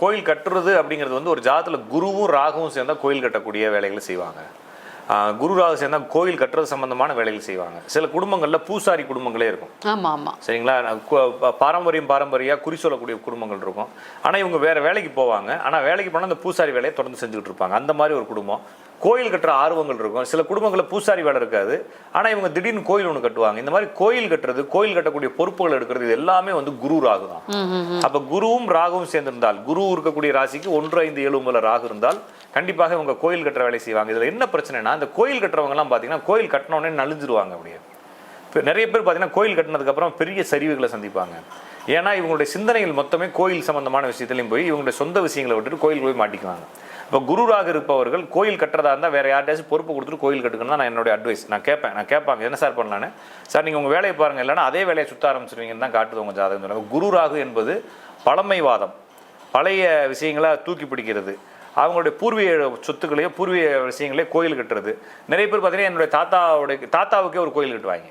கோயில் கட்டுறது அப்படிங்கிறது வந்து ஒரு ஜாதத்தில் குருவும் ராகுவும் சேர்ந்தா கோயில் கட்டக்கூடிய வேலைகளை செய்வாங்க. குரு ராகு சேர்ந்தா கோயில் கட்டுறது சம்பந்தமான வேலைகள் செய்வாங்க. சில குடும்பங்களில் பூசாரி குடும்பங்களே இருக்கும். ஆமா ஆமா. சரிங்களா? பாரம்பரியம் பாரம்பரியாக குறி சொல்லக்கூடிய குடும்பங்கள் இருக்கும். ஆனால் இவங்க வேற வேலைக்கு போவாங்க. ஆனால் வேலைக்கு போனால் அந்த பூசாரி வேலையை தொடர்ந்து செஞ்சுக்கிட்டு இருப்பாங்க. அந்த மாதிரி ஒரு குடும்பம். கோயில் கட்டுற ஆர்வங்கள் இருக்கும். சில குடும்பங்களில் பூசாரி வேலை இருக்காது. ஆனால் இவங்க திடீர்னு கோயில் ஒன்று கட்டுவாங்க. இந்த மாதிரி கோயில் கட்டுறது கோயில் கட்டக்கூடிய பொறுப்புகள் எடுக்கிறது இது எல்லாமே வந்து குரு ராகு தான். அப்போ குருவும் ராகுவும் சேர்ந்திருந்தால் குரு இருக்கக்கூடிய ராசிக்கு ஒன்று ஐந்து ஏழு ஒன்பதுல ராகு இருந்தால் கண்டிப்பாக இவங்க கோயில் கட்டுற வேலை செய்வாங்க. இதில் என்ன பிரச்சனைனா இந்த கோயில் கட்டுறவங்கலாம் பார்த்தீங்கன்னா கோயில் கட்டினோடனே நலிஞ்சிருவாங்க அப்படியே. நிறைய பேர் பார்த்தீங்கன்னா கோயில் கட்டினதுக்கப்புறம் பெரிய சரிவுகளை சந்திப்பாங்க. ஏன்னா இவங்களுடைய சிந்தனைகள் மொத்தமே கோயில் சம்பந்தமான விஷயத்துலையும் போய் இவங்களுடைய சொந்த விஷயங்களை விட்டுட்டு கோயில் போய் மாட்டிக்குவாங்க. இப்போ குருராக இருப்பவர்கள் கோயில் கட்டுறதா இருந்தால் வேறு யார்ட்டையாச்சும் பொறுப்பு கொடுத்துட்டு கோயில் கட்டுக்கணும் தான் நான் என்னுடைய அட்வைஸ் நான் கேட்பேன். நான் கேட்பாங்க. என்ன சார் பண்ணலான்னு சார் நீங்கள் உங்கள் வேலையை பாருங்கள் இல்லைன்னா அதே வேலையை சுத்த ஆரம்பிச்சிருவீங்கன்னு தான் காட்டுது உங்கள் ஜாதகம் சொல்லுவாங்க குருராகு என்பது பழமைவாதம். பழைய விஷயங்களை தூக்கி பிடிக்கிறது. அவங்களுடைய பூர்வீக சொத்துக்களையோ பூர்வீக விஷயங்களையோ கோயில் கட்டுறது. நிறைய பேர் பார்த்தீங்கன்னா என்னுடைய தாத்தாவுடைய தாத்தாவுக்கே ஒரு கோயில் கட்டுவாங்க.